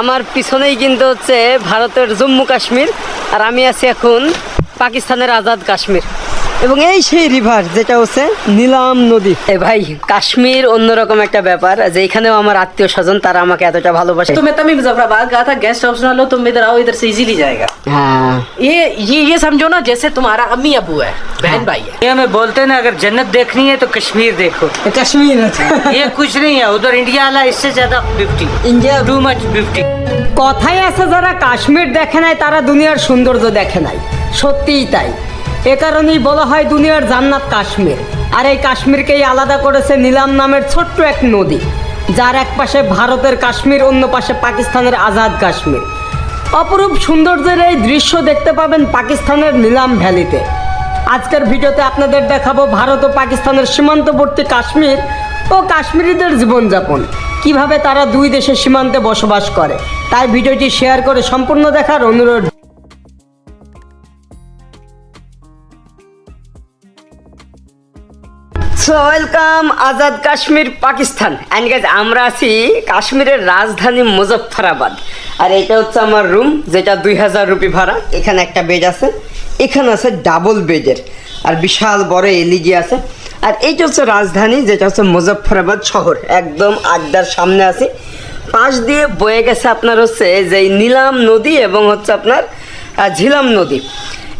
আমার পিছনেই কিন্তু হচ্ছে ভারতের জম্মু কাশ্মীর আর আমি আছি এখন পাকিস্তানের আজাদ কাশ্মীর। এবং এই সেই রিভার যেটা হচ্ছে নীলাম নদী এ ভাই কাশ্মীর অন্যরকম একটা ব্যাপার যে এখানেও আমার আত্মীয় স্বজন তারা আমাকে এতটা ভালোবাসে तो मैं तभी मुजफ्फराबाद गया था गेस्ट हाउस ना लो तुम इधर आओ इधर से इजीली जाएगा হ্যাঁ ये ये ये समझो ना जैसे तुम्हारा अम्मी अबू है बहन भाई है इंडिया में बोलते हैं ना अगर जन्नत देखनी है तो कश्मीर देखो কাশ্মীর ये कुछ नहीं है उधर इंडिया वाला इससे ज्यादा fifty India too much fifty কথাই আছে যারা কাশ্মীর দেখে নাই তারা দুনিয়ার সৌন্দর্য দেখে নাই সত্যিই তাই এ কারণেই বলা হয় দুনিয়ার জান্নাত কাশ্মীর। আর এই কাশ্মীরকেই আলাদা করেছে নীলাম নামের ছোট্ট এক নদী, যার এক পাশে ভারতের কাশ্মীর, অন্য পাশে পাকিস্তানের আজাদ কাশ্মীর। অপরূপ সৌন্দর্যের এই দৃশ্য দেখতে পাবেন পাকিস্তানের নীলাম ভ্যালিতে। আজকের ভিডিওতে আপনাদের দেখাবো ভারত ও পাকিস্তানের সীমান্তবর্তী কাশ্মীর ও কাশ্মীরিদের জীবনযাপন। কীভাবে তারা দুই দেশের সীমান্তে বসবাস করে। তাই ভিডিওটি শেয়ার করে সম্পূর্ণ দেখার অনুরোধ। So welcome Azad Kashmir, Pakistan. And guys আমরা আছি কাশ্মীরের রাজধানী মুজফ্ফরাবাদ। আর এটা হচ্ছে আমার রুম যেটা দুই হাজার রুপি ভাড়া। এখানে একটা বেড আছে, এখানে আছে ডাবল বেডের আর বিশাল বড় এলইডি আছে। আর এইটা হচ্ছে রাজধানী, যেটা হচ্ছে মুজফ্ফরাবাদ শহর, একদম আড্ডার সামনে আছে। পাশ দিয়ে বয়ে গেছে আপনার হচ্ছে যে নীলাম নদী এবং হচ্ছে আপনার ঝিলাম নদী।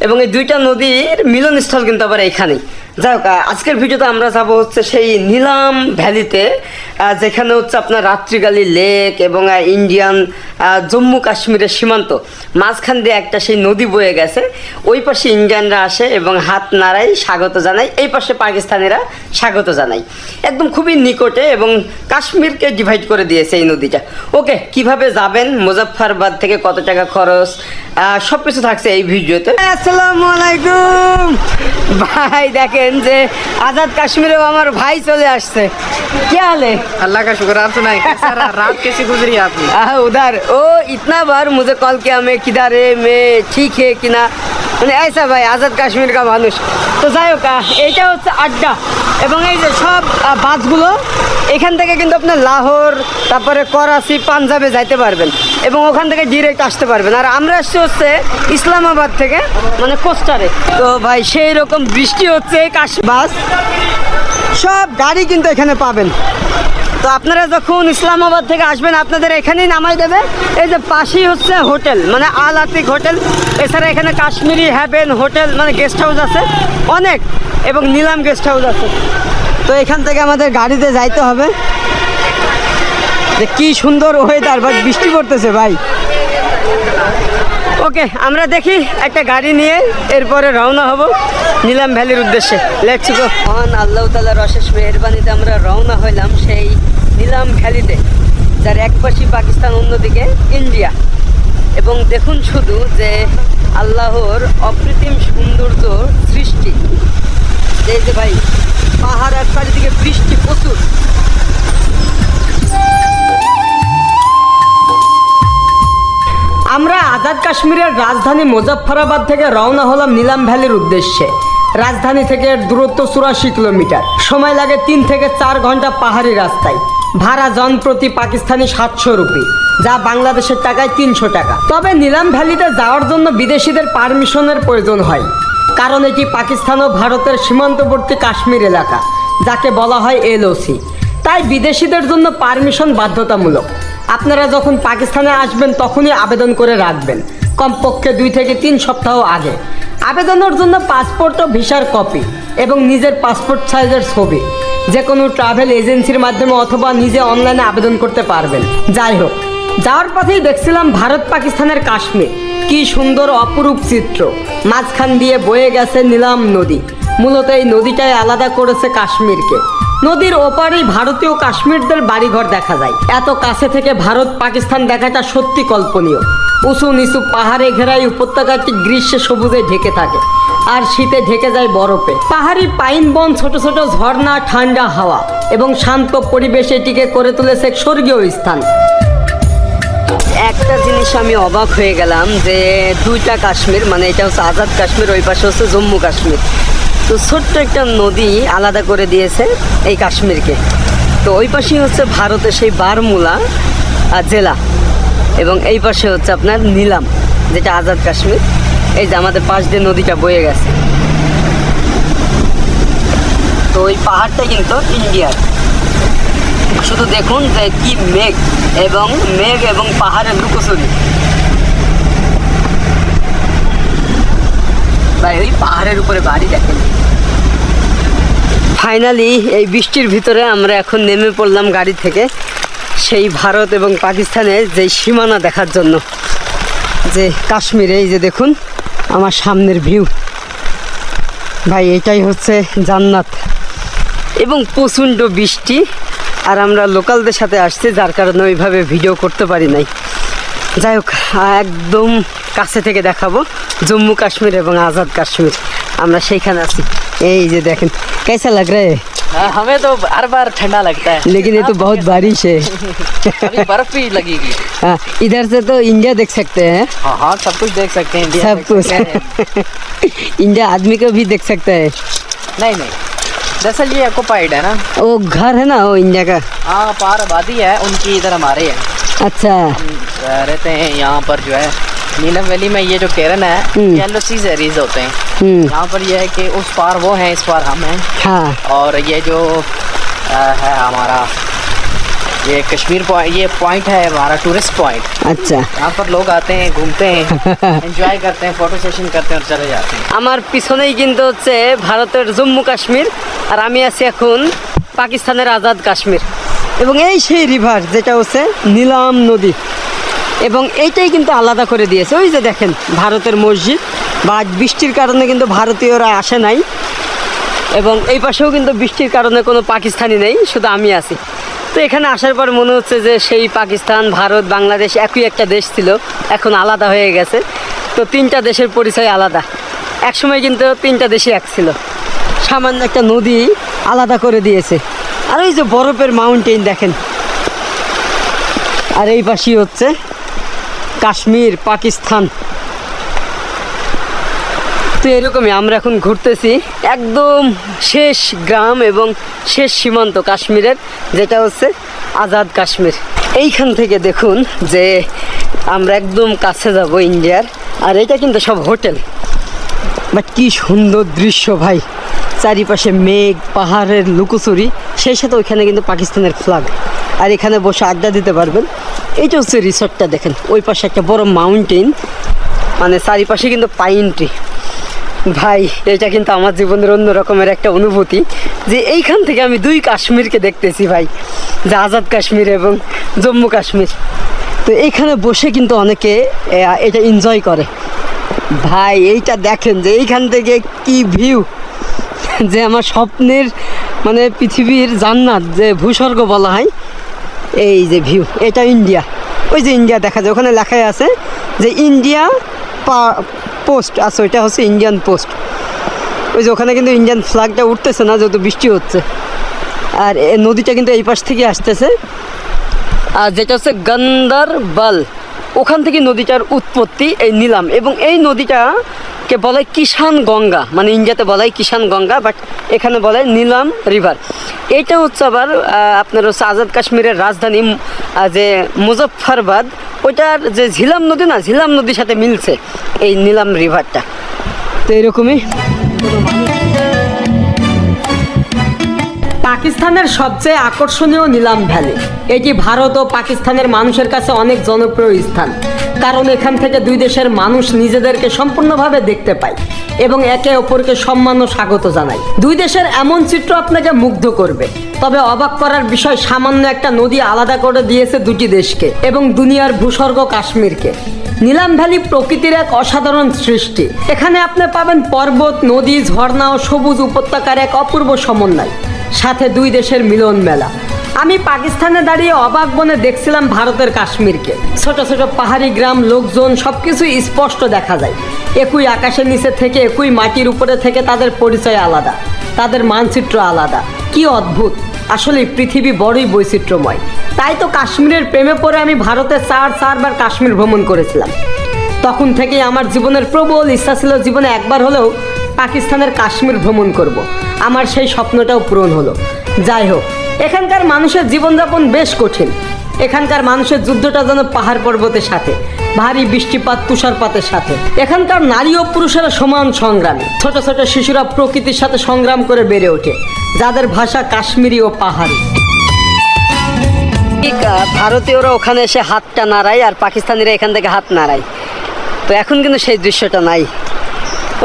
এবং এই দুইটা নদীর মিলনস্থল কিন্তু আবার এখানেই। যাই হোক আজকের ভিডিওতে আমরা যাব হচ্ছে সেই নীলাম ভ্যালিতে যেখানে হচ্ছে আপনার রাত্রিগালী লেক এবং ইন্ডিয়ান জম্মু কাশ্মীরের সীমান্ত। মাঝখান দিয়ে একটা সেই নদী বয়ে গেছে। ওই পাশে ইন্ডিয়ানরা আসে এবং হাত নাড়াই স্বাগত জানায় এই পাশে পাকিস্তানিরা স্বাগত জানায় একদম খুবই নিকটে এবং কাশ্মীরকে ডিভাইড করে দিয়েছে এই নদীটা। ওকে, কীভাবে যাবেন? মুজফ্ফরবাদ থেকে কত টাকা খরচ? সব কিছু থাকছে এই ভিডিওতে আসসালামু আলাইকুম ভাই দেখেন যে আজাদ কাশ্মীরেও আমার ভাই চলে আসছে কে হালে अल्लाह का शुक्र आप सुनाए सारा रात कैसी गुजरी आपने आह, उधर ओ इतना बार मुझे कॉल किया मैं किधर है मैं ठीक है कि না মানে ऐसा ভাই আজাদ কাশ্মীর কা মানুষ তো যাই হোক আহ, এইটা হচ্ছে আড্ডা এবং এই যে সব আহ, বাসগুলো এখান থেকে কিন্তু আপনার লাহোর, তারপরে করাচি, পাঞ্জাবে যাইতে পারবেন এবং ওখান থেকে ডিরেক্ট আসতে পারবেন। আর আমরা আসছি হচ্ছে ইসলামাবাদ থেকে মানে কোস্টারে। তো ভাই, সেই রকম বৃষ্টি হচ্ছে কাশ বাস। সব গাড়ি কিন্তু এখানে পাবেন। তো আপনারা যখন ইসলামাবাদ থেকে আসবেন, আপনাদের এখানেই নামাই দেবে। এই যে পাশেই হচ্ছে হোটেল মানে আল আতিক হোটেল। এছাড়া এখানে কাশ্মীরি হ্যাভেন হোটেল মানে গেস্ট হাউস আছে অনেক, এবং নিলাম গেস্ট হাউস আছে। তো এখান থেকে আমাদের গাড়িতে যাইতে হবে। যে কি সুন্দর ওয়েদার বাট বৃষ্টি পড়তেছে, ভাই। ওকে আমরা দেখি একটা গাড়ি নিয়ে এরপরে রওনা হব নিলাম ভ্যালির উদ্দেশ্যে। লেটস মহান আল্লাহ তালার অশেষ মেহরবানিতে আমরা রওনা হইলাম সেই নিলাম ভ্যালিতে, যার এক পাশে পাকিস্তান, অন্যদিকে ইন্ডিয়া। এবং দেখুন শুধু যে আল্লাহর অকৃত্রিম সৌন্দর্য সৃষ্টি। এই যে ভাই, পাহাড় আর চারিদিকে বৃষ্টি প্রচুর। আমরা আজাদ কাশ্মীরের রাজধানী মুজফ্ফরাবাদ থেকে রওনা হলাম নিলাম ভ্যালির উদ্দেশ্যে। রাজধানী থেকে দূরত্ব চুরাশি কিলোমিটার। সময় লাগে তিন থেকে চার ঘণ্টা পাহাড়ি রাস্তায়। ভাড়া জন প্রতি পাকিস্তানি সাতশো রুপি, যা বাংলাদেশের টাকায় তিনশো টাকা। তবে নিলাম ভ্যালিতে যাওয়ার জন্য বিদেশিদের পারমিশনের প্রয়োজন হয়। কারণ এটি পাকিস্তান ও ভারতের সীমান্তবর্তী কাশ্মীর এলাকা, যাকে বলা হয় এলওসি। তাই বিদেশিদের জন্য পারমিশন বাধ্যতামূলক। আপনারা যখন পাকিস্তানে আসবেন, তখনই আবেদন করে রাখবেন, কমপক্ষে দুই থেকে তিন সপ্তাহ আগে। আবেদনের জন্য পাসপোর্ট ও ভিসার কপি এবং নিজের পাসপোর্ট সাইজের ছবি যে কোনো ট্রাভেল এজেন্সির মাধ্যমে অথবা নিজে অনলাইনে আবেদন করতে পারবেন। যাই হোক, যাওয়ার পথেই দেখছিলাম ভারত পাকিস্তানের কাশ্মীর। কি সুন্দর অপরূপ চিত্র। মাঝখান দিয়ে বয়ে গেছে নীলাম নদী। মূলত এই নদীটাই আলাদা করেছে কাশ্মীরকে। নদীর ওপারেই ভারতীয় কাশ্মীরদের বাড়িঘর দেখা যায়। এত কাছে থেকে ভারত পাকিস্তান দেখাটা সত্যি কল্পনীয়। উঁচু নিচু পাহাড়ে ঘেরাই উপত্যকাটি গ্রীষ্মে সবুজে ঢেকে থাকে। আর শীতে ঢেকে যায় বরফে। পাহাড়ি পাইন বন, ছোট ছোট ঝর্ণা, ঠান্ডা হাওয়া এবং শান্ত পরিবেশ এটিকে করে তুলেছে স্বর্গীয় স্থান। একটা জিনিস আমি অবাক হয়ে গেলাম যে দুইটা কাশ্মীর মানে এটা হচ্ছে আজাদ কাশ্মীর, ওই পাশে হচ্ছে জম্মু কাশ্মীর। তো ছোট্ট একটা নদী আলাদা করে দিয়েছে এই কাশ্মীরকে। তো ওই পাশেই হচ্ছে ভারতের সেই বারমুলা জেলা, এবং এই পাশে হচ্ছে আপনার নিলাম, যেটা আজাদ কাশ্মীর। এই যে আমাদের পাশ দিয়ে নদীটা বয়ে গেছে। তো ওই পাহাড়টা কিন্তু ইন্ডিয়ার। শুধু দেখুন যে কি মেঘ এবং মেঘ এবং পাহাড়ের লুকোচুরি ভাই, ওই পাহাড়ের উপরে বাড়ি দেখেন। ফাইনালি এই বৃষ্টির ভিতরে আমরা এখন নেমে পড়লাম গাড়ি থেকে, সেই ভারত এবং পাকিস্তানের যে সীমানা দেখার জন্য। যে কাশ্মীরে, এই যে দেখুন, আমার সামনের ভিউ। ভাই, এটাই হচ্ছে জান্নাত। এবং প্রচণ্ড বৃষ্টি। আর আমরা লোকালদের সাথে আসছি যার কারণে ওইভাবে ভিডিও করতে পারি নাই যাই হোক একদম কাছে থেকে দেখাবো জম্মু কাশ্মীর এবং আজাদ কাশ্মীর আমরা সেইখানে আছি এই যে দেখেন कैसा लग रहा है हाँ, हमें तो हर बार ठंडा लगता है लेकिन ये तो बहुत बारिश है अभी बर्फ भी लगेगी हाँ, इधर से तो इंडिया देख सकते हैं हाँ हाँ सब कुछ देख सकते हैं इंडिया सब देख कुछ सकते हैं। इंडिया आदमी को भी देख सकता है नहीं नहीं दरअसल ये ऑक्युपाइड है ना? वो घर है ना वो इंडिया का। हाँ पार आबादी है उनकी इधर हमारे है। अच्छा। हम रहते हैं यहाँ पर जो है। नीलम वैली में ये जो केरन है येलो सी जेरीज सीज एरीज होते हैं। हम्म। यहाँ पर ये है कि उस पार वो है इस पार हम हैं। हाँ। और ये जो आ, है हमारा ये कश्मीर पॉइंट ये पॉइंट है हमारा टूरिस्ट पॉइंट अच्छा यहाँ पर लोग आते हैं घूमते हैं एंजॉय करते हैं फोटो सेशन करते हैं और चले जाते हैं আমার পিছনেই কিন্তু হচ্ছে ভারতের জম্মু কাশ্মীর আর আমি আছি এখন পাকিস্তানের আজাদ কাশ্মীর এবং এই সেই রিভার যেটা হচ্ছে নীলাম নদী এবং এইটাই কিন্তু আলাদা করে দিয়েছে ওই যে দেখেন ভারতের মসজিদ বা আজ বৃষ্টির কারণে কিন্তু ভারতীয়রা আসে নাই এবং এই পাশেও কিন্তু বৃষ্টির কারণে কোনো পাকিস্তানি নেই শুধু আমি আছি তো এখানে আসার পর মনে হচ্ছে যে সেই পাকিস্তান, ভারত, বাংলাদেশ একই একটা দেশ ছিল, এখন আলাদা হয়ে গেছে। তো তিনটা দেশের পরিচয় আলাদা। একসময় কিন্তু তিনটা দেশই এক ছিল। সামান্য একটা নদী আলাদা করে দিয়েছে। আর ওই যে বরফের মাউন্টেন দেখেন। আর এই পাশেই হচ্ছে কাশ্মীর, পাকিস্তান। তো এরকমই আমরা এখন ঘুরতেছি একদম শেষ গ্রাম এবং শেষ সীমান্ত কাশ্মীরের, যেটা হচ্ছে আজাদ কাশ্মীর। এইখান থেকে দেখুন যে আমরা একদম কাছে যাব ইন্ডিয়ার, আর এটা কিন্তু সব হোটেল। বাট কি সুন্দর দৃশ্য ভাই। চারিপাশে মেঘ, পাহাড়ের লুকোচুরি, সেই সাথে ওইখানে কিন্তু পাকিস্তানের ফ্ল্যাগ আর এখানে বসে আড্ডা দিতে পারবেন। এইটা হচ্ছে রিসর্টটা দেখেন। ওই পাশে একটা বড় মাউন্টেন মানে চারিপাশে কিন্তু পাইন ট্রি ভাই, এটা কিন্তু আমার জীবনের অন্য রকমের একটা অনুভূতি যে এইখান থেকে আমি দুই কাশ্মীরকে দেখতেছি ভাই যে আজাদ কাশ্মীর এবং জম্মু কাশ্মীর। তো এইখানে বসে কিন্তু অনেকে এটা এনজয় করে। ভাই, এইটা দেখেন যে এইখান থেকে কি ভিউ যে আমার স্বপ্নের মানে পৃথিবীর জান্নাত যে ভূস্বর্গ বলা হয়, এই যে ভিউ এটা ইন্ডিয়া ওই যে ইন্ডিয়া দেখা যায়, ওখানে লেখাই আছে যে ইন্ডিয়া পোস্ট আছে ওইটা হচ্ছে ইন্ডিয়ান পোস্ট ওই যে ওখানে কিন্তু ইন্ডিয়ান ফ্ল্যাগটা উঠতেছে না, যেহেতু বৃষ্টি হচ্ছে। আর নদীটা কিন্তু এই পাশ থেকে আসতেছে। আর যেটা হচ্ছে গন্দারবাল, ওখান থেকে নদীটার উৎপত্তি এই নিলাম। এবং এই নদীটাকে বলে কিষান গঙ্গা। মানে ইন্ডিয়াতে বলা কিষান গঙ্গা বাট এখানে বলে নীলাম রিভার এটা হচ্ছে আবার আপনার হচ্ছে আজাদ কাশ্মীরের রাজধানী যে মুজফ্ফরবাদ, ওইটার যে ঝিলাম নদী না, ঝিলাম নদীর সাথে মিলছে এই নীলাম রিভারটা তো এরকমই। পাকিস্তানের সবচেয়ে আকর্ষণীয় নিলাম ভ্যালি। এটি ভারত ও পাকিস্তানের মানুষের কাছে অনেক জনপ্রিয় স্থান। কারণ এখান থেকে দুই দেশের মানুষ নিজেদেরকে সম্পূর্ণভাবে দেখতে পায় এবং একে অপরকে সম্মান ও স্বাগত জানায়। দুই দেশের এমন চিত্র আপনাকে মুগ্ধ করবে। তবে অবাক করার বিষয়, সামান্য একটা নদী আলাদা করে দিয়েছে দুটি দেশকে এবং দুনিয়ার ভূস্বর্গ কাশ্মীরকে। নীলাম ভ্যালি প্রকৃতির এক অসাধারণ সৃষ্টি। এখানে আপনি পাবেন পর্বত, নদী, ঝর্ণা ও সবুজ উপত্যকার এক অপূর্ব সমন্বয়। সাথে দুই দেশের মিলন মেলা। আমি পাকিস্তানে দাঁড়িয়ে অবাক বনে দেখছিলাম ভারতের কাশ্মীরকে। ছোট ছোট পাহাড়ি গ্রাম, লোকজন সব সবকিছু স্পষ্ট দেখা যায়। একই আকাশের নিচে থেকে, একই মাটির উপরে থেকে তাদের পরিচয় আলাদা। তাদের মানচিত্র আলাদা। কি অদ্ভুত! আসলে পৃথিবী বড়ই বৈচিত্র্যময়। তাই তো কাশ্মীরের প্রেমে পড়ে আমি ভারতে চার, চারবার কাশ্মীর ভ্রমণ করেছিলাম। তখন থেকেই আমার জীবনের প্রবল ইচ্ছা ছিল, জীবনে একবার হলেও পাকিস্তানের কাশ্মীর ভ্রমণ করব। আমার সেই স্বপ্নটাও পূরণ হলো। যাই হোক, এখানকার মানুষের জীবনযাপন বেশ কঠিন। এখানকার মানুষের যুদ্ধটা যেন পাহাড় পর্বতের সাথে, ভারী বৃষ্টিপাত, তুষারপাতের সাথে। এখানকার নারী ও পুরুষেরা সমান সংগ্রামী। ছোট ছোট শিশুরা প্রকৃতির সাথে সংগ্রাম করে বেড়ে ওঠে, যাদের ভাষা কাশ্মীরি ও পাহাড়ি। ঠিক ভারতীয়রা ওখানে এসে হাতটা নাড়ায় আর পাকিস্তানিরা এখান থেকে হাত নাড়ায়। তো এখন কিন্তু সেই দৃশ্যটা নাই।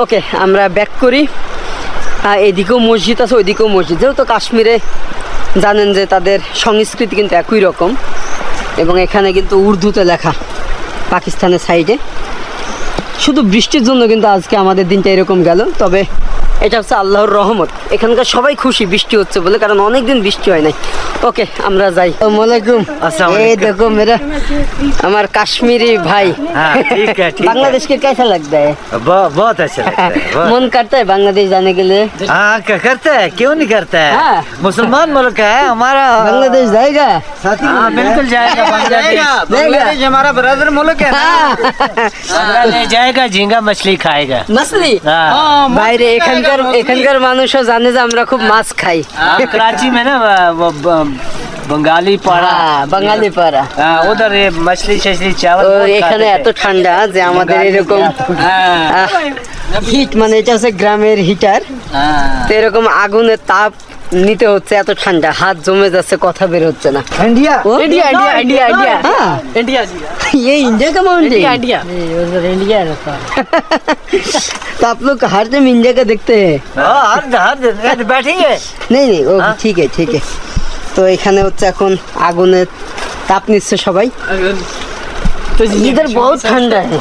ওকে, আমরা ব্যাক করি। এদিকেও মসজিদ আছে, ওইদিকেও মসজিদ। যেহেতু কাশ্মীরে জানেন যে তাদের সংস্কৃতি কিন্তু একই রকম এবং এখানে কিন্তু উর্দুতে লেখা পাকিস্তানের সাইডে। শুধু বৃষ্টির জন্য কিন্তু আজকে আমাদের দিনটা এরকম গেল, তবে এটা হচ্ছে আল্লাহর রহমত। এখানকার সবাই খুশি বৃষ্টি হচ্ছে বলে, কারণ অনেক দিন বৃষ্টি হয় নাই। ওকে আমরা যাই আসসালামাইকুম अस्सलाम এই দেখো মেরা আমার কাশ্মীরি ভাই हाँ, ठीक है, ठीक है। बांग्लादेश के कैसा लगता है बहुत बहुत अच्छा लगता है बहुत- मन करता है बांग्लादेश जाने के लिए हाँ क्या करता है क्यों नहीं करता है हाँ। मुसलमान मुल्क है हमारा बांग्लादेश जाएगा हाँ बिल्कुल जाएगा बांग्लादेश बांग्लादेश हमारा ब्रदर मुल्क है हाँ। बांग्लादेश जाएगा झींगा मछली खाएगा মাছলি हाँ। বাইরে এখানকার এখানকার মানুষও জানে যে আমরা খুব মাছ খাই हाँ, कराची में ना वो ब- बंगाली पाड़ा হ্যাঁ বাঙালি পাড়া हाँ, उधर ये मछली शछली चावल তো बहुत এখানে खाते এত थे। ঠান্ডা যে আমাদের এরকম हाँ, হিট মানে এটা হচ্ছে গ্রামের হিটার हाँ। তো এরকম আগুনের তাপ নিতে হচ্ছে এত ঠান্ডা হাত জমে যাচ্ছে কথা বের হচ্ছে না इंडिया वो? इंडिया इंडिया इंडिया इंडिया हाँ इंडिया ये इंडिया का माउंटेन इंडिया इंडिया इंडिया रहता तो आप लोग हर टाइम इंडिया का देखते हैं हाँ, हर हर दिन ये तो बैठेंगे নেই নেই ও হ্যাঁ? ঠিক আছে ঠিক আছে তো এখানে হচ্ছে এখন আগুনের তাপ নিচ্ছে সবাই तो इधर बहुत ठंडा है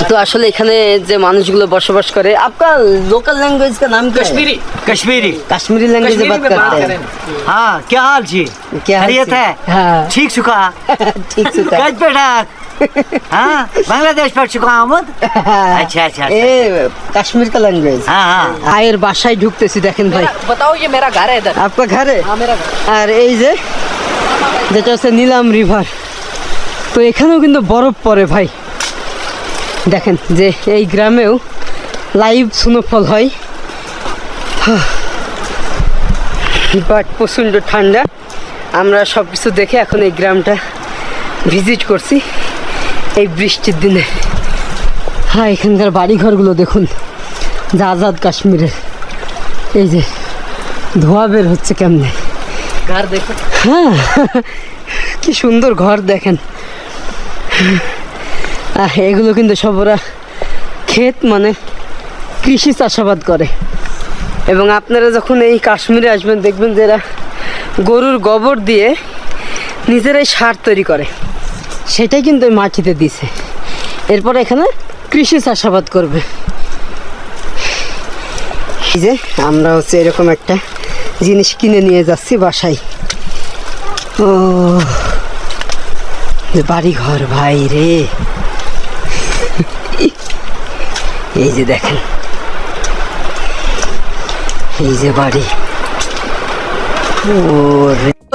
তো আসলে এখানে যে মানুষগুলো বসবাস করে আপনার লোকাল ল্যাঙ্গুয়েজ का नाम क्या है कश्मीरी कश्मीरी कश्मीरी लैंग्वेज कश्मीरी बात में बात करते करें हैं हाँ क्या हाल जी क्या हाल खैरियत जी? है हाँ ठीक चुका ठीक से कर। कज बेटा हाँ बांग्लादेश पर चुका आमद अच्छा अच्छा এ কাশ্মীর का लैंग्वेज हाँ हाँ আয়ের বাসায় ঢুকতেছি দেখেন ভাই बताओ ये मेरा घर है इधर আপনার ঘরে हाँ मेरा घर আর এই যে যেটা হচ্ছে নীলাম রিভার তো এখানেও কিন্তু বরফ পড়ে ভাই দেখেন যে এই গ্রামেও লাইভ স্নোফল হয় বাট প্রচণ্ড ঠান্ডা আমরা সব কিছু দেখে এখন এই গ্রামটা ভিজিট করছি এই বৃষ্টির দিনে। হ্যাঁ এখানকার বাড়িঘরগুলো দেখুন। যা আজাদ কাশ্মীরের। এই যে ধোয়া বের হচ্ছে কেমনে? ঘর দেখুন হ্যাঁ কি সুন্দর ঘর দেখেন। এগুলো কিন্তু সব ওরা ক্ষেত মানে কৃষি চাষাবাদ করে। এবং আপনারা যখন এই কাশ্মীরে আসবেন দেখবেন যে এরা গরুর গোবর দিয়ে নিজেরাই সার তৈরি করে। সেটাই কিন্তু ওই মাটিতে দিছে। এরপর এখানে কৃষি চাষাবাদ করবে। এই যে আমরা হচ্ছে এরকম একটা জিনিস কিনে নিয়ে যাচ্ছি বাসায়। ও বাড়ি ঘর ভাই রে। এই যে দেখেন। এই যে বাড়ি।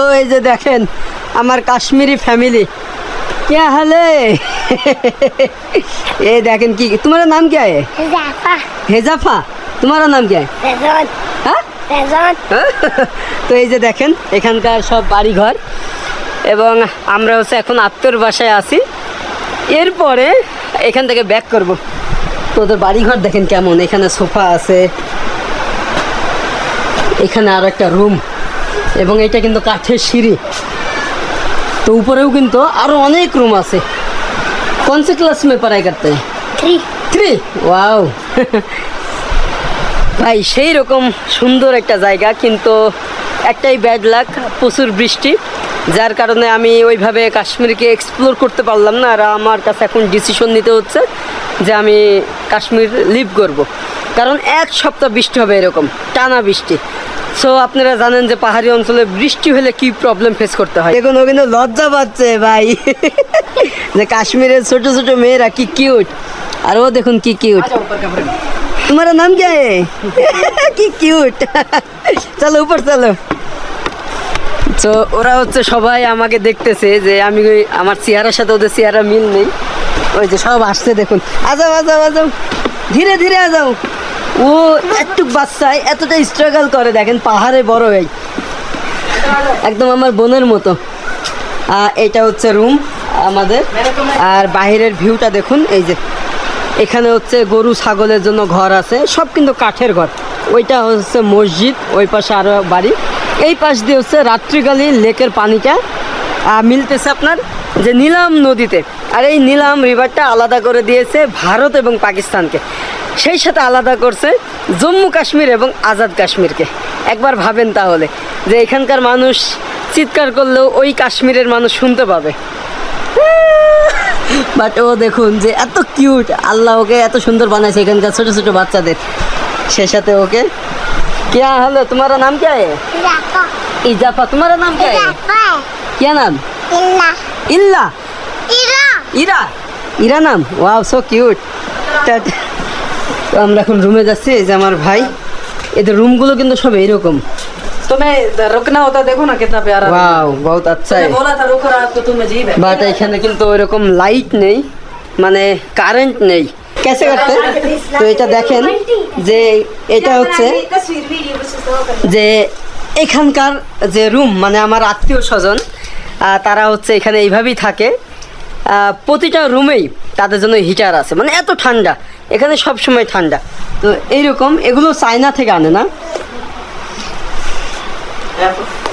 ও এই যে দেখেন, আমার কাশ্মীরি ফ্যামিলি। क्या हाल है ये देखें कि तुम्हारा नाम क्या है जाफा हेजाफा तुम्हारा नाम क्या है रेजन हाँ रेजन তো এই যে দেখেন এখানকার সব বাড়িঘর এবং আমরা হচ্ছে এখন আত্মীয়র বাসায় আছি এরপরে এখান থেকে ব্যাক করব তো ওদের বাড়িঘর দেখেন কেমন এখানে সোফা আছে এখানে আর একটা রুম এবং এটা কিন্তু কাঠের সিঁড়ি তো উপরেও কিন্তু আরও অনেক রুম আছে। কোন সে ক্লাস মে পড়াই করতে থ্রি থ্রি ওয়াও ভাই সেই রকম সুন্দর একটা জায়গা কিন্তু একটাই ব্যাড লাক প্রচুর বৃষ্টি। যার কারণে আমি ওইভাবে কাশ্মীরকে এক্সপ্লোর করতে পারলাম না আর আমার কাছে এখন ডিসিশন নিতে হচ্ছে যে আমি কাশ্মীর লিভ করব। কারণ এক সপ্তাহ বৃষ্টি হবে এরকম টানা বৃষ্টি সো আপনারা জানেন যে পাহাড়ি অঞ্চলে বৃষ্টি হলে কি প্রবলেম ফেস করতে হয় দেখুন ও কিন্তু লজ্জা পাচ্ছে ভাই যে কাশ্মীরের ছোট ছোট মেয়েরা কি কিউট আর ও দেখুন কি কিউট तुम्हारा नाम क्या है কি কিউট চলো উপর চলো তো ওরা হচ্ছে সবাই আমাকে দেখতেছে যে আমি ওই আমার চেহারার সাথে ওদের চেহারা মিল নেই। ওই যে সব আসছে দেখুন। আজাও আজাও আজাও। ধীরে ধীরে আজাও। ও একটু বাচ্চায় এতটা স্ট্রাগল করে, দেখেন পাহাড়ে বড় হয়ে একদম আমার বোনের মতো। এটা হচ্ছে রুম আমাদের। আর বাইরের ভিউটা দেখুন, এই যে। এখানে হচ্ছে গরু, ছাগলের জন্য ঘর আছে। সব কিন্তু কাঠের ঘর। ওইটা হচ্ছে মসজিদ, ওই পাশে আরও বাড়ি। এই পাশ দিয়ে হচ্ছে রাত্রিকালীন লেকের পানিটা মিলতেছে আপনার যে নীলাম নদীতে। আর এই নীলাম রিভারটা আলাদা করে দিয়েছে ভারত এবং পাকিস্তানকে। সেই সাথে আলাদা করছে জম্মু কাশ্মীর এবং আজাদ কাশ্মীরকে। একবার ভাবেন তাহলে যে এখানকার মানুষ চিৎকার করলেও ওই কাশ্মীরের মানুষ শুনতে পাবে। বাট ও দেখুন যে এত কিউট আল্লাহ ওকে এত সুন্দর বানাইছে এখানকার ছোটো ছোটো বাচ্চাদের। সে সাথে ওকে क्या हेलो तुम्हारा नाम क्या है Rafa. इजाफा तुम्हारा नाम क्या है Rafa. क्या नाम Illa. इल्ला Ira. ইরা ইরা নাম ওয়াও সো কিউট তো আমরা এখন রুমে যাচ্ছি এই যে আমার ভাই এদের রুমগুলো কিন্তু সব এরকম तुम्हें रुकना होता देखो ना कितना प्यारा ওয়াও বহুত আচ্ছা मैंने बोला था रुक रहा तो तुम अजीब है বাট এখানে কিন্তু ওইরকম লাইট নেই মানে কারেন্ট নেই কেসে করতে তো এটা দেখেন যে এটা হচ্ছে যে এখানকার যে রুম মানে আমার আত্মীয় স্বজন তারা হচ্ছে এখানে এইভাবেই থাকে। প্রতিটা রুমেই তাদের জন্য হিটার আছে। মানে এত ঠান্ডা, এখানে সব সময় ঠান্ডা। তো এইরকম, এগুলো চায়না থেকে আনে না?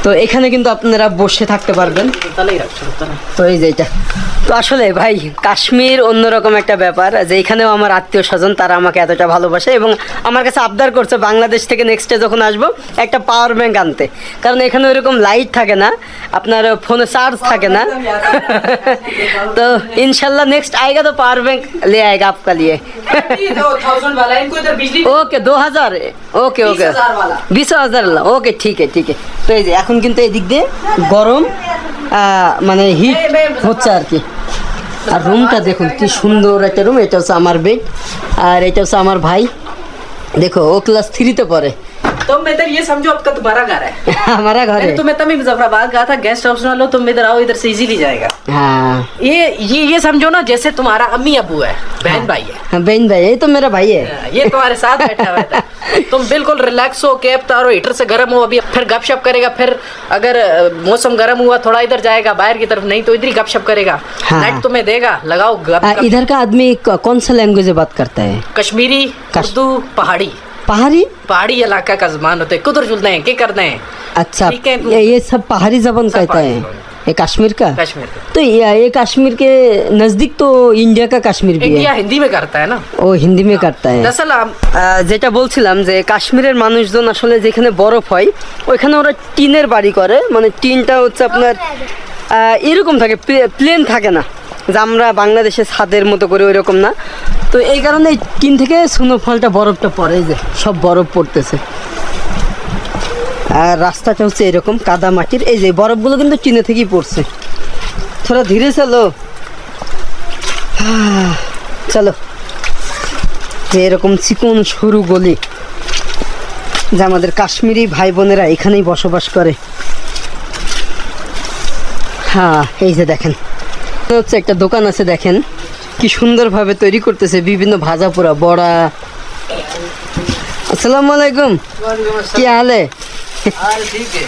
তো এখানে কিন্তু আপনারা বসে থাকতে পারবেন तले ही रख छोड़ तले তো এই যে এটা তো আসলে ভাই কাশ্মীর অন্যরকম একটা ব্যাপার যে এখানেও আমার আত্মীয় স্বজন তারা আমাকে এতটা ভালোবাসে এবং আমার কাছে আবদার করছে বাংলাদেশ থেকে নেক্সটে যখন আসবো একটা পাওয়ার ব্যাংক আনতে কারণ এখানে ওইরকম লাইট থাকে না আপনার ফোনে চার্জ থাকে না তো ইনশাল্লাহ नेक्स्ट आएगा तो पावर बैंक ले आएगा आपका लिए थाउजेंड वाला है इनको इधर बिजली ওকে দু হাজার ওকে ওকে 20,000 वाला। বিশ হাজার ওকে ঠিক আছে ঠিক আছে তো এই যে এখন কিন্তু এদিক দিয়ে গরম মানে হিট হচ্ছে আর কি। আর রুমটা দেখুন, কি সুন্দর একটা রুম এটা হচ্ছে আমার বেড আর এটা হচ্ছে আমার ভাই। দেখো, ও ক্লাস থ্রিতে পড়ে। तुम तो इधर ये समझो आपका तो तुम्हारा घर है। हाँ, हमारा घर है। तुम इतना भी मुजफ्फराबाद गया था गेस्ट हाउस ना लो तुम इधर आओ इधर से इजीली जाएगा। हाँ। ये ये ये समझो ना जैसे तुम्हारा अम्मी अबू है बहन हाँ। भाई है। हाँ, बहन भाई ये तो मेरा भाई है। हाँ, ये तुम्हारे साथ बैठा हुआ था। तुम बिल्कुल रिलैक्स हो कैब तारो हीटर से गर्म हो अभी फिर गपशप करेगा फिर अगर मौसम गर्म हुआ थोड़ा इधर जाएगा बाहर की तरफ़ नहीं तो इधर ही गपशप करेगा। हाँ। नेट तुम्हें देगा लगाओ इधर का आदमी कौन सा लैंग्वेज बात करता है? कश्मीरी उर्दू पहाड़ी। पहाड़ी पहाड़ी इलाका का जबान होते हैं कुदर जुलते हैं क्या करते हैं अच्छा ठीक है। ये ये सब पहाड़ी जबान सब कहता पहाड़ी है जबान। ये कश्मीर का कश्मीर का तो ये ये कश्मीर के नजदीक तो इंडिया का कश्मीर भी इंडिया है हिंदी में करता है ना ও হিন্দি মে কাটতা है दरअसल हम আহ, যেটা বলছিলাম যে কাশ্মীরের মানুষজন আসলে যেখানে বরফ হয় ওইখানে ওরা টিনের বাড়ি করে মানে টিনটা হচ্ছে আপনার আহ, এরকম থাকে প্লেন থাকে না যে আমরা বাংলাদেশে ছাদের মতো করে ওইরকম না। তো এই কারণে এই টিন থেকে স্নোফলটা বরফটা পড়ে যে সব বরফ পড়তেছে। আর রাস্তাটা হচ্ছে এরকম কাদা মাটির। এই যে বরফগুলো কিন্তু টিনে থেকেই পড়ছে। থোড়া ধীরে চলো। চলো। এরকম চিকন সরু গলি, যে আমাদের কাশ্মীরি ভাই বোনেরা এখানেই বসবাস করে। হ্যাঁ এই যে দেখেন। হচ্ছে একটা দোকান আছে, দেখেন। কি সুন্দরভাবে তৈরি করতেছে বিভিন্ন ভাজা পোড়া, বড়া। আসসালামু আলাইকুম। কি হালে?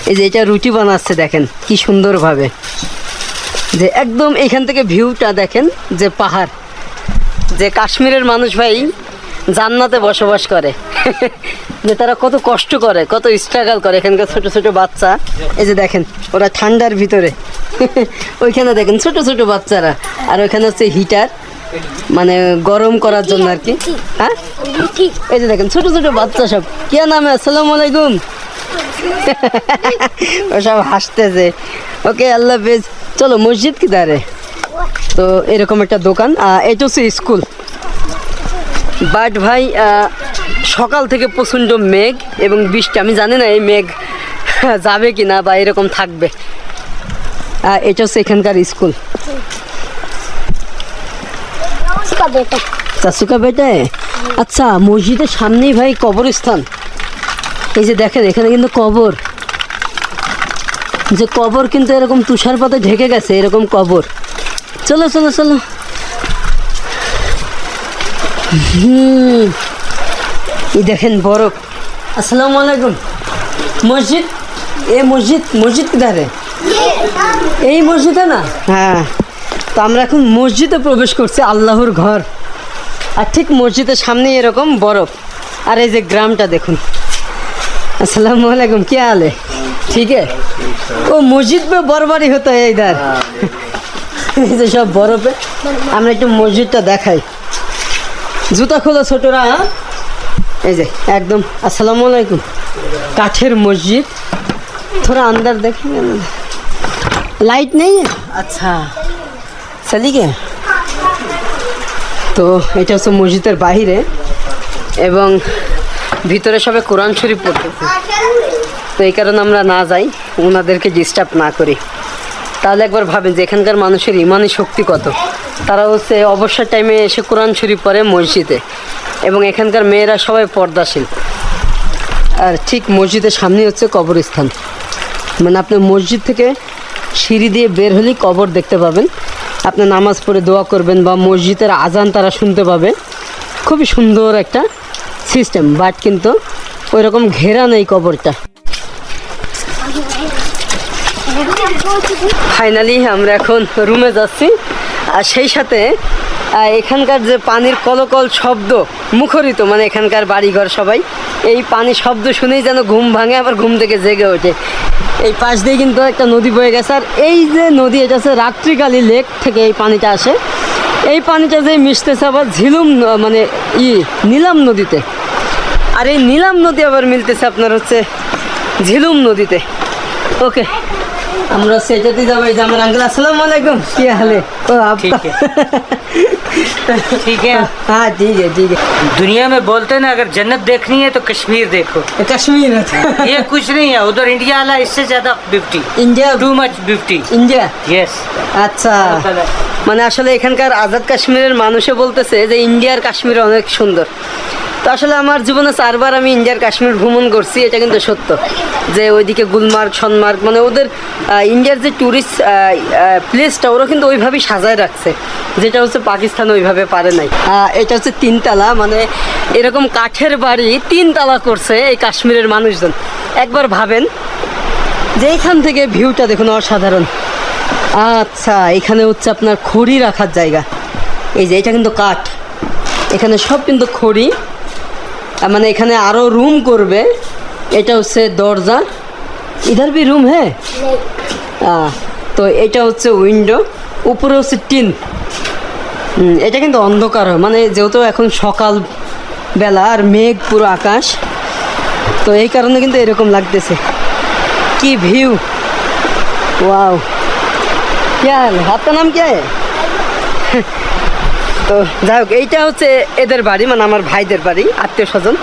এই যে এটা রুটি বানাচ্ছে, দেখেন, কি সুন্দরভাবে। যে একদম এখান থেকে ভিউটা দেখেন, যে পাহাড়। যে কাশ্মীরের মানুষ ভাই জান্নাতে বসবাস করে। যে তারা কত কষ্ট করে, কত স্ট্রাগল করে এখানকার ছোট ছোট বাচ্চা। এই যে দেখেন, ওরা ঠান্ডার ভিতরে। ওইখানে দেখেন ছোট ছোট বাচ্চারা। আর ওইখানে হচ্ছে হিটার মানে গরম করার জন্য আর কি। হ্যাঁ? এই যে দেখেন, ছোট ছোট বাচ্চা সব। কে নামে? আসসালামু আলাইকুম। ও সব হাসতেছে। ওকে, আল্লাহ হাফেজ। চলো, মসজিদ কি দাঁড়ে তো এরকম একটা দোকান। এটা হচ্ছে স্কুল। বাট ভাই সকাল থেকে প্রচণ্ড মেঘ এবং বৃষ্টি। আমি জানি না এই মেঘ যাবে কি না বা এরকম থাকবে। এটা হচ্ছে এখানকার স্কুল। আচ্ছা মসজিদের সামনেই ভাই কবরস্থান। এই যে দেখেন, এখানে কিন্তু কবর। যে কবর কিন্তু এরকম তুষারপাতে ঢেকে গেছে, এরকম কবর। চলো চলো চলো। হুম। এই দেখেন বরফ আসসালাম আলাইকুম। মসজিদ? এ মসজিদ মসজিদ কিধারে? এই মসজিদে না? হ্যাঁ। তো আমরা এখন মসজিদে প্রবেশ করছি আল্লাহর ঘর। আর ঠিক মসজিদের সামনে এরকম বরফ আর এই যে গ্রামটা দেখুন। আসসালামু আলাইকুম কে আলে ঠিক ও মসজিদ পে বরবারই হতো এই ধার এই যে সব বরফে। আমরা একটু মসজিদটা দেখাই। জুতা খোলো ছোটরা হ্যাঁ? এই যে, একদম, আসসালামু আলাইকুম। কাঠের মসজিদ। থোড়া আন্দার দেখেন লাইট নেই? আচ্ছা। চলি তো এটা হচ্ছে মসজিদের বাহিরে এবং ভিতরে সবে কোরআন শরীফ পড়তেছে। তো এই কারণে আমরা না যাই, ওনাদেরকে ডিস্টার্ব না করি। তাহলে একবার ভাবেন যে এখানকার মানুষের ইমানি শক্তি কত। তারা হচ্ছে অবসর টাইমে এসে কোরআন শরীফ পড়ে মসজিদে এবং এখানকার মেয়েরা সবাই পর্দাশীল। আর ঠিক মসজিদের সামনে হচ্ছে কবরস্থান। মানে আপনি মসজিদ থেকে সিঁড়ি দিয়ে বের হলেই কবর দেখতে পাবেন। আপনি নামাজ পড়ে দোয়া করবেন বা মসজিদের আজান তারা শুনতে পাবে। খুবই সুন্দর একটা সিস্টেম বাট কিন্তু ওই রকম ঘেরা নেই কবরটা। ফাইনালি আমরা এখন রুমে যাচ্ছি। আর সেই সাথে এখানকার যে পানির কলকল শব্দ, মুখরিত মানে এখানকার বাড়িঘর সবাই, এই পানি শব্দ শুনেই যেন ঘুম ভাঙে, আবার ঘুম থেকে জেগে ওঠে। এই পাশ দিয়ে কিন্তু একটা নদী বয়ে গেছে, আর এই যে নদী, এটা হচ্ছে রাত্রিকালী লেক থেকে এই পানিটা আসে। এই পানিটা যে মিশতেছে আবার ঝিলুম মানে ই, নীলাম নদীতে। আর এই নীলাম নদী আবার মিলতেছে আপনার হচ্ছে ঝিলুম নদীতে। ওকে আমরা সেটাতে যাবো এই যে আমার আঙ্কেল আসসালামু আলাইকুম কি হালে ও आप ठीक है ठीक है हाँ ठीक है ठीक है दुनिया में बोलते हैं ना अगर जन्नत देखनी है तो कश्मीर देखो कश्मीर है ये कुछ नहीं है उधर इंडिया वाला इससे ज्यादा beauty India too much beauty India yes আচ্ছা মানে আসলে এখানকার আজাদ কাশ্মীরের মানুষে বলতেছে যে ইন্ডিয়ার কাশ্মীর অনেক সুন্দর তো আসলে আমার জীবনে চারবার আমি ইন্ডিয়ার কাশ্মীর ভ্রমণ করছি, এটা কিন্তু সত্য। যে ওইদিকে গুলমার্গ, সনমার্গ মানে ওদের ইন্ডিয়ার যে ট্যুরিস্ট প্লেসটা ওরা কিন্তু ওইভাবেই সাজায় রাখছে। যেটা হচ্ছে পাকিস্তান ওইভাবে পারে নাই। এটা হচ্ছে তিনতলা মানে এরকম কাঠের বাড়ি, তিনতলা করছে এই কাশ্মীরের মানুষজন। একবার ভাবেন, যে এইখান থেকে ভিউটা দেখুন, অসাধারণ। আচ্ছা এখানে হচ্ছে আপনার খড়ি রাখার জায়গা। এই যে, এটা কিন্তু কাঠ। এখানে সব কিন্তু খড়ি। মানে এখানে আরও রুম করবে এটা হচ্ছে দরজা ইধার বি রুম হ্যাঁ আহ, তো এটা হচ্ছে উইন্ডো উপরে হচ্ছে টিন হুম, এটা কিন্তু অন্ধকার হয় মানে যেহেতু এখন সকাল বেলা আর মেঘ পুরো আকাশ তো এই কারণে কিন্তু এরকম লাগতেছে কি ভিউ वाओ क्या हाल है आपका नाम क्या है তো যাই হোক এইটা হচ্ছে এদের বাড়ি মানে আমার ভাইদের বাড়ি আত্মীয় স্বজন।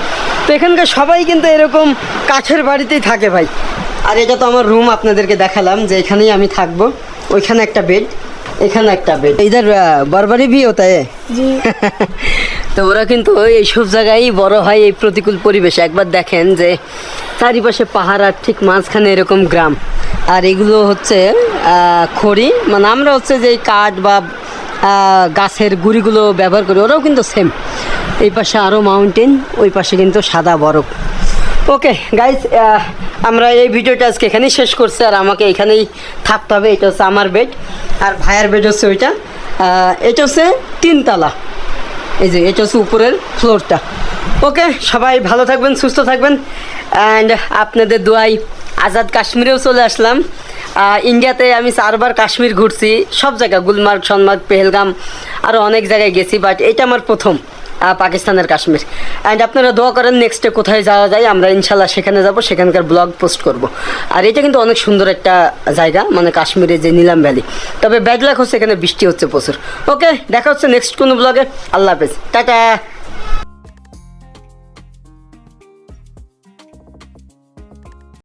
তো এখানকার সবাই কিন্তু এরকম কাঠের বাড়িতেই থাকে ভাই। আর এটা তো আমার রুম আপনাদেরকে দেখালাম যে এখানেই আমি থাকব। ওইখানে একটা বেড এখানে একটা বেড ইধার বারবারই বিয়ে হতা है তো ওরা কিন্তু এইসব জায়গায় বড় হয় এই প্রতিকূল পরিবেশে। একবার দেখেন যে চারিপাশে পাহাড় আর ঠিক মাঝখানে এরকম গ্রাম। আর এগুলো হচ্ছে খড়ি। মানে আমরা হচ্ছে যে কাঠ বা গাছের গুড়িগুলো ব্যবহার করি, ওরাও কিন্তু সেম এই পাশে আরও মাউন্টেন ওই পাশে কিন্তু সাদা বরফ। ওকে গাইজ আমরা এই ভিডিওটা আজকে এখানেই শেষ করছি, আর আমাকে এখানেই থাকতে হবে, এটা হচ্ছে আমার বেড আর ভাইয়ের বেড হচ্ছে ওইটা। এটা হচ্ছে তিনতলা। এই যে, এটা হচ্ছে উপরের ফ্লোরটা ওকে সবাই ভালো থাকবেন, সুস্থ থাকবেন অ্যান্ড আপনাদের দোয়াই আজাদ কাশ্মীরেও চলে আসলাম। ইন্ডিয়াতে আমি চারবার কাশ্মীর ঘুরছি, সব জায়গা, গুলমার্গ, সনমার্গ, পেহেলগাম আরও অনেক জায়গায় গেছি বাট এটা আমার প্রথম পাকিস্তানের কাশ্মীর। অ্যান্ড আপনারা দোয়া করেন নেক্সটে কোথায় যাওয়া যায়, আমরা ইনশাল্লাহ সেখানে যাব, সেখানকার ব্লগ পোস্ট করব। আর এটা কিন্তু অনেক সুন্দর একটা জায়গা মানে কাশ্মীরে যে নীলাম ভ্যালি তবে ব্যাড লাক হচ্ছে এখানে বৃষ্টি হচ্ছে প্রচুর। ওকে দেখা হচ্ছে নেক্সট কোনো ব্লগে আল্লাহ হাফেজ। টাটা।